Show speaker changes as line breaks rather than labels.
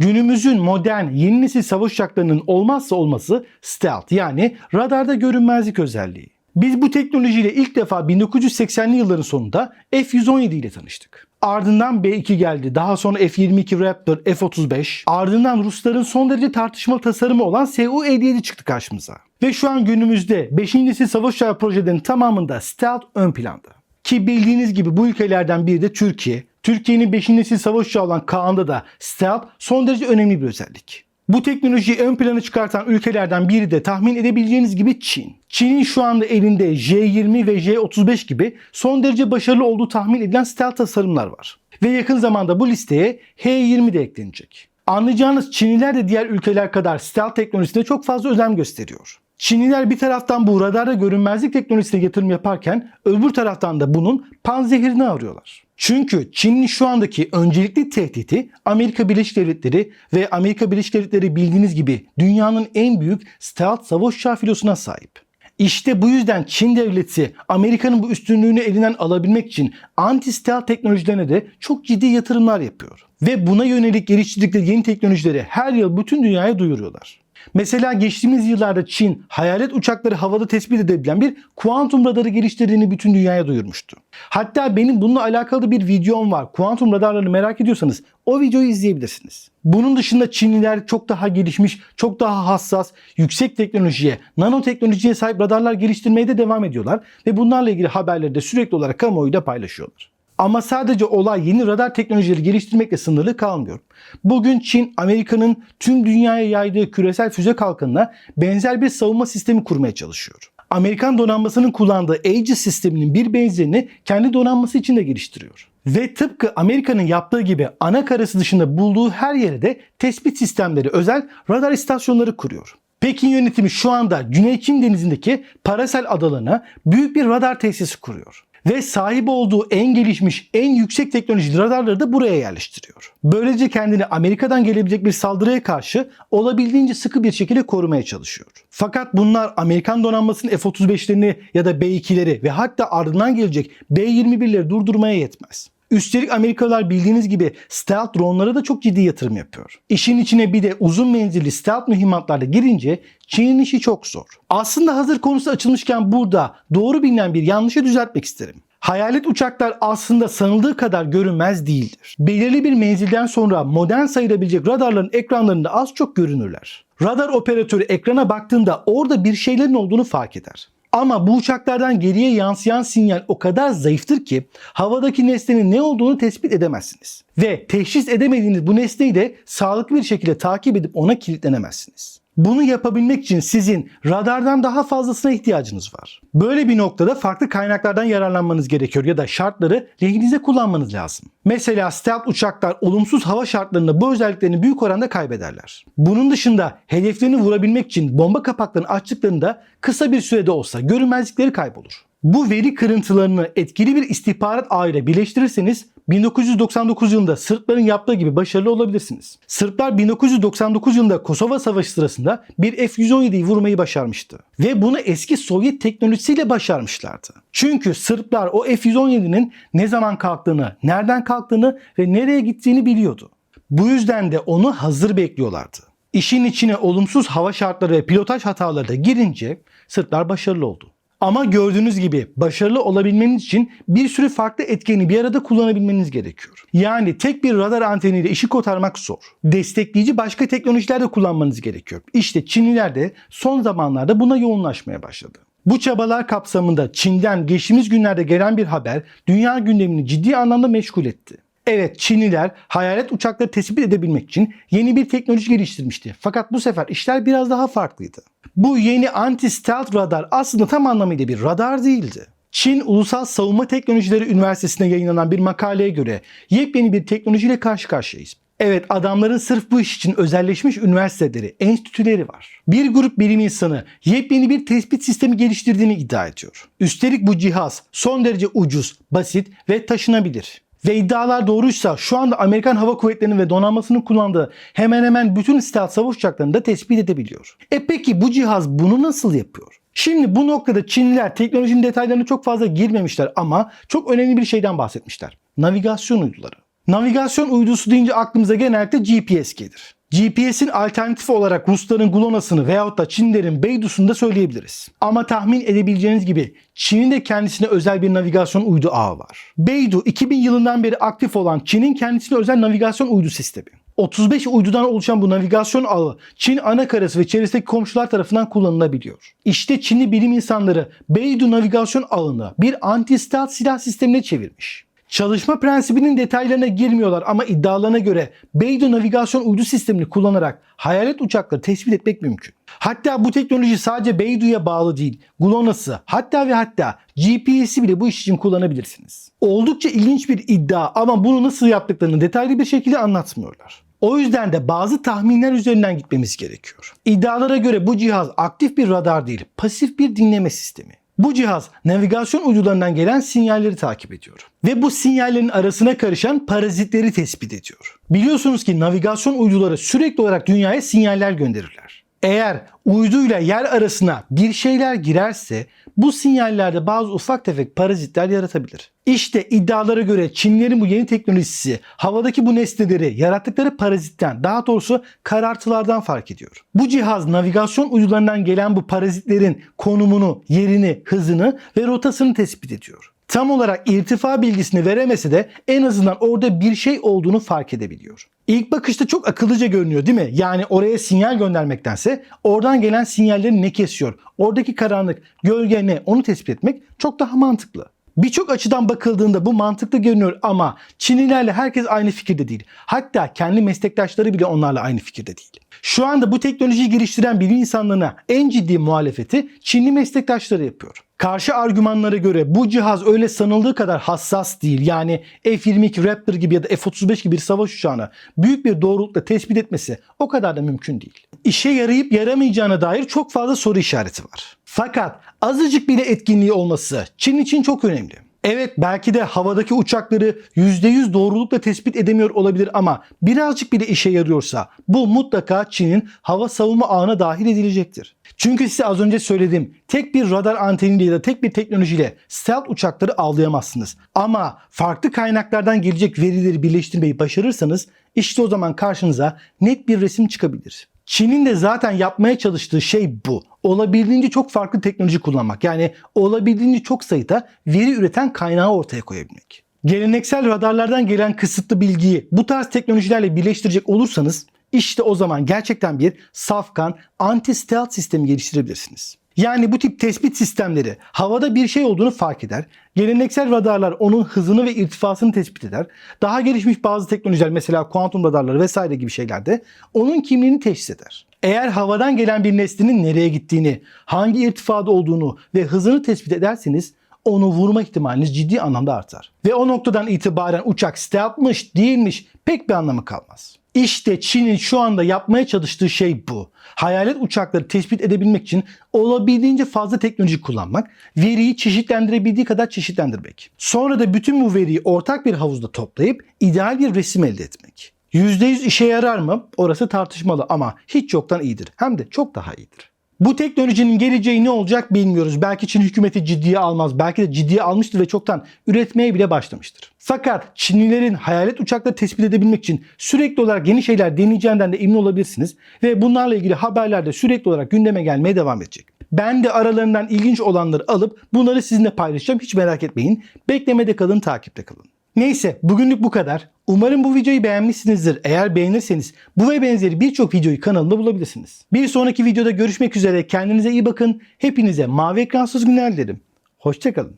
Günümüzün modern yeni nesil savaş uçaklarının olmazsa olması stealth yani radarda görünmezlik özelliği. Biz bu teknolojiyle ilk defa 1980'li yılların sonunda F-117 ile tanıştık. Ardından B-2 geldi. Daha sonra F-22 Raptor, F-35. Ardından Rusların son derece tartışmalı tasarımı olan Su-57 çıktı karşımıza. Ve şu an günümüzde 5. nesil savaş uçağı projelerinin tamamında stealth ön planda. Ki bildiğiniz gibi bu ülkelerden biri de Türkiye. Türkiye'nin 5. nesil savaş uçağı olan Kaan'da da stealth son derece önemli bir özellik. Bu teknolojiyi ön plana çıkartan ülkelerden biri de tahmin edebileceğiniz gibi Çin. Çin'in şu anda elinde J-20 ve J-35 gibi son derece başarılı olduğu tahmin edilen stealth tasarımlar var. Ve yakın zamanda bu listeye H-20 de eklenecek. Anlayacağınız Çinliler de diğer ülkeler kadar stealth teknolojisine çok fazla özen gösteriyor. Çinliler bir taraftan bu radarda görünmezlik teknolojisine yatırım yaparken öbür taraftan da bunun panzehirini arıyorlar. Çünkü Çin'in şu andaki öncelikli tehdidi Amerika Birleşik Devletleri ve Amerika Birleşik Devletleri bildiğiniz gibi dünyanın en büyük stealth savaş uçağı filosuna sahip. İşte bu yüzden Çin devleti Amerika'nın bu üstünlüğünü elinden alabilmek için anti-stealth teknolojilerine de çok ciddi yatırımlar yapıyor. Ve buna yönelik geliştirdikleri yeni teknolojileri her yıl bütün dünyaya duyuruyorlar. Mesela geçtiğimiz yıllarda Çin hayalet uçakları havada tespit edebilen bir kuantum radarı geliştirdiğini bütün dünyaya duyurmuştu. Hatta benim bununla alakalı bir videom var. Kuantum radarlarını merak ediyorsanız o videoyu izleyebilirsiniz. Bunun dışında Çinliler çok daha gelişmiş, çok daha hassas, yüksek teknolojiye, nanoteknolojiye sahip radarlar geliştirmeye de devam ediyorlar ve bunlarla ilgili haberleri de sürekli olarak kamuoyuyla paylaşıyorlar. Ama sadece olay yeni radar teknolojileri geliştirmekle sınırlı kalmıyor. Bugün Çin, Amerika'nın tüm dünyaya yaydığı küresel füze kalkanına benzer bir savunma sistemi kurmaya çalışıyor. Amerikan donanmasının kullandığı Aegis sisteminin bir benzerini kendi donanması için de geliştiriyor. Ve tıpkı Amerika'nın yaptığı gibi ana karası dışında bulduğu her yere de tespit sistemleri, özel radar istasyonları kuruyor. Pekin yönetimi şu anda Güney Çin denizindeki Parasel adalarına büyük bir radar tesisi kuruyor ve sahip olduğu en gelişmiş, en yüksek teknolojili radarları da buraya yerleştiriyor. Böylece kendini Amerika'dan gelebilecek bir saldırıya karşı olabildiğince sıkı bir şekilde korumaya çalışıyor. Fakat bunlar Amerikan donanmasının F-35'lerini ya da B-2'leri ve hatta ardından gelecek B-21'leri durdurmaya yetmez. Üstelik Amerikalılar bildiğiniz gibi stealth dronlara da çok ciddi yatırım yapıyor. İşin içine bir de uzun menzilli stealth mühimmatlarla girince Çin'in işi çok zor. Aslında hazır konusu açılmışken burada doğru bilinen bir yanlışı düzeltmek isterim. Hayalet uçaklar aslında sanıldığı kadar görünmez değildir. Belirli bir menzilden sonra modern sayılabilecek radarların ekranlarında az çok görünürler. Radar operatörü ekrana baktığında orada bir şeylerin olduğunu fark eder. Ama bu uçaklardan geriye yansıyan sinyal o kadar zayıftır ki havadaki nesnenin ne olduğunu tespit edemezsiniz. Ve teşhis edemediğiniz bu nesneyi de sağlıklı bir şekilde takip edip ona kilitlenemezsiniz. Bunu yapabilmek için sizin radardan daha fazlasına ihtiyacınız var. Böyle bir noktada farklı kaynaklardan yararlanmanız gerekiyor ya da şartları lehinize kullanmanız lazım. Mesela stealth uçaklar olumsuz hava şartlarında bu özelliklerini büyük oranda kaybederler. Bunun dışında hedeflerini vurabilmek için bomba kapaklarını açtıklarında kısa bir sürede olsa görünmezlikleri kaybolur. Bu veri kırıntılarını etkili bir istihbarat ağıyla birleştirirseniz 1999 yılında Sırpların yaptığı gibi başarılı olabilirsiniz. Sırplar 1999 yılında Kosova Savaşı sırasında bir F-117'yi vurmayı başarmıştı. Ve bunu eski Sovyet teknolojisiyle başarmışlardı. Çünkü Sırplar o F-117'nin ne zaman kalktığını, nereden kalktığını ve nereye gittiğini biliyordu. Bu yüzden de onu hazır bekliyorlardı. İşin içine olumsuz hava şartları ve pilotaj hataları da girince Sırplar başarılı oldu. Ama gördüğünüz gibi başarılı olabilmeniz için bir sürü farklı etkeni bir arada kullanabilmeniz gerekiyor. Yani tek bir radar anteniyle işi kotarmak zor. Destekleyici başka teknolojiler de kullanmanız gerekiyor. İşte Çinliler de son zamanlarda buna yoğunlaşmaya başladı. Bu çabalar kapsamında Çin'den geçtiğimiz günlerde gelen bir haber dünya gündemini ciddi anlamda meşgul etti. Evet Çinliler hayalet uçakları tespit edebilmek için yeni bir teknoloji geliştirmişti. Fakat bu sefer işler biraz daha farklıydı. Bu yeni anti-stealth radar aslında tam anlamıyla bir radar değildi. Çin Ulusal Savunma Teknolojileri Üniversitesi'nde yayınlanan bir makaleye göre yepyeni bir teknolojiyle karşı karşıyayız. Evet adamların sırf bu iş için özelleşmiş üniversiteleri, enstitüleri var. Bir grup bilim insanı yepyeni bir tespit sistemi geliştirdiğini iddia ediyor. Üstelik bu cihaz son derece ucuz, basit ve taşınabilir. Ve iddialar doğruysa şu anda Amerikan Hava Kuvvetleri'nin ve donanmasının kullandığı hemen hemen bütün stealth savaş uçaklarını da tespit edebiliyor. E peki bu cihaz bunu nasıl yapıyor? Şimdi bu noktada Çinliler teknolojinin detaylarına çok fazla girmemişler ama çok önemli bir şeyden bahsetmişler. Navigasyon uyduları. Navigasyon uydusu deyince aklımıza genellikle GPS gelir. GPS'in alternatifi olarak Rusların GLONASS'ını veyahut da Çinlerin Beidou'sunu da söyleyebiliriz. Ama tahmin edebileceğiniz gibi Çin'in de kendisine özel bir navigasyon uydu ağı var. Beidou 2000 yılından beri aktif olan Çin'in kendisine özel navigasyon uydu sistemi. 35 uydudan oluşan bu navigasyon ağı Çin anakarası ve çevresindeki komşular tarafından kullanılabiliyor. İşte Çinli bilim insanları Beidou navigasyon ağını bir anti-stealth silah sistemine çevirmiş. Çalışma prensibinin detaylarına girmiyorlar ama iddialarına göre Beidou navigasyon uydu sistemini kullanarak hayalet uçakları tespit etmek mümkün. Hatta bu teknoloji sadece Beidou'ya bağlı değil, GLONASS'ı hatta ve hatta GPS'i bile bu iş için kullanabilirsiniz. Oldukça ilginç bir iddia ama bunu nasıl yaptıklarını detaylı bir şekilde anlatmıyorlar. O yüzden de bazı tahminler üzerinden gitmemiz gerekiyor. İddialara göre bu cihaz aktif bir radar değil, pasif bir dinleme sistemi. Bu cihaz navigasyon uydularından gelen sinyalleri takip ediyor. Ve bu sinyallerin arasına karışan parazitleri tespit ediyor. Biliyorsunuz ki navigasyon uyduları sürekli olarak dünyaya sinyaller gönderirler. Eğer uyduyla yer arasına bir şeyler girerse bu sinyallerde bazı ufak tefek parazitler yaratabilir. İşte iddialara göre Çinlerin bu yeni teknolojisi havadaki bu nesneleri yarattıkları parazitten daha doğrusu karartılardan fark ediyor. Bu cihaz navigasyon uydularından gelen bu parazitlerin konumunu, yerini, hızını ve rotasını tespit ediyor. Tam olarak irtifa bilgisini veremese de en azından orada bir şey olduğunu fark edebiliyor. İlk bakışta çok akıllıca görünüyor değil mi? Yani oraya sinyal göndermektense oradan gelen sinyalleri ne kesiyor? Oradaki karanlık, gölge ne? Onu tespit etmek çok daha mantıklı. Birçok açıdan bakıldığında bu mantıklı görünüyor ama Çinlilerle herkes aynı fikirde değil. Hatta kendi meslektaşları bile onlarla aynı fikirde değil. Şu anda bu teknolojiyi geliştiren bilim insanlarına en ciddi muhalefeti Çinli meslektaşları yapıyor. Karşı argümanlara göre bu cihaz öyle sanıldığı kadar hassas değil. Yani F-22 Raptor gibi ya da F-35 gibi bir savaş uçağını büyük bir doğrulukla tespit etmesi o kadar da mümkün değil. İşe yarayıp yaramayacağına dair çok fazla soru işareti var. Fakat azıcık bile etkinliği olması Çin için çok önemli. Evet belki de havadaki uçakları %100 doğrulukla tespit edemiyor olabilir ama birazcık bile işe yarıyorsa bu mutlaka Çin'in hava savunma ağına dahil edilecektir. Çünkü size az önce söyledim tek bir radar anteniyle ya da tek bir teknolojiyle stealth uçakları avlayamazsınız. Ama farklı kaynaklardan gelecek verileri birleştirmeyi başarırsanız işte o zaman karşınıza net bir resim çıkabilir. Çin'in de zaten yapmaya çalıştığı şey bu. Olabildiğince çok farklı teknoloji kullanmak. Yani olabildiğince çok sayıda veri üreten kaynağı ortaya koyabilmek. Geleneksel radarlardan gelen kısıtlı bilgiyi bu tarz teknolojilerle birleştirecek olursanız işte o zaman gerçekten bir safkan anti-stealth sistemi geliştirebilirsiniz. Yani bu tip tespit sistemleri havada bir şey olduğunu fark eder. Geleneksel radarlar onun hızını ve irtifasını tespit eder. Daha gelişmiş bazı teknolojiler mesela kuantum radarları vesaire gibi şeylerde onun kimliğini teşhis eder. Eğer havadan gelen bir nesnenin nereye gittiğini, hangi irtifada olduğunu ve hızını tespit ederseniz onu vurma ihtimaliniz ciddi anlamda artar. Ve o noktadan itibaren uçak stealth'mış değilmiş pek bir anlamı kalmaz. İşte Çin'in şu anda yapmaya çalıştığı şey bu. Hayalet uçakları tespit edebilmek için olabildiğince fazla teknoloji kullanmak, veriyi çeşitlendirebildiği kadar çeşitlendirmek. Sonra da bütün bu veriyi ortak bir havuzda toplayıp ideal bir resim elde etmek. %100 işe yarar mı? Orası tartışmalı ama hiç yoktan iyidir. Hem de çok daha iyidir. Bu teknolojinin geleceği ne olacak bilmiyoruz. Belki Çin hükümeti ciddiye almaz. Belki de ciddiye almıştır ve çoktan üretmeye bile başlamıştır. Fakat Çinlilerin hayalet uçakları tespit edebilmek için sürekli olarak yeni şeyler deneyeceğinden de emin olabilirsiniz. Ve bunlarla ilgili haberler de sürekli olarak gündeme gelmeye devam edecek. Ben de aralarından ilginç olanları alıp bunları sizinle paylaşacağım. Hiç merak etmeyin. Beklemede kalın, takipte kalın. Neyse bugünlük bu kadar. Umarım bu videoyu beğenmişsinizdir. Eğer beğenirseniz bu ve benzeri birçok videoyu kanalımda bulabilirsiniz. Bir sonraki videoda görüşmek üzere. Kendinize iyi bakın. Hepinize mavi ekransız günler dilerim. Hoşçakalın.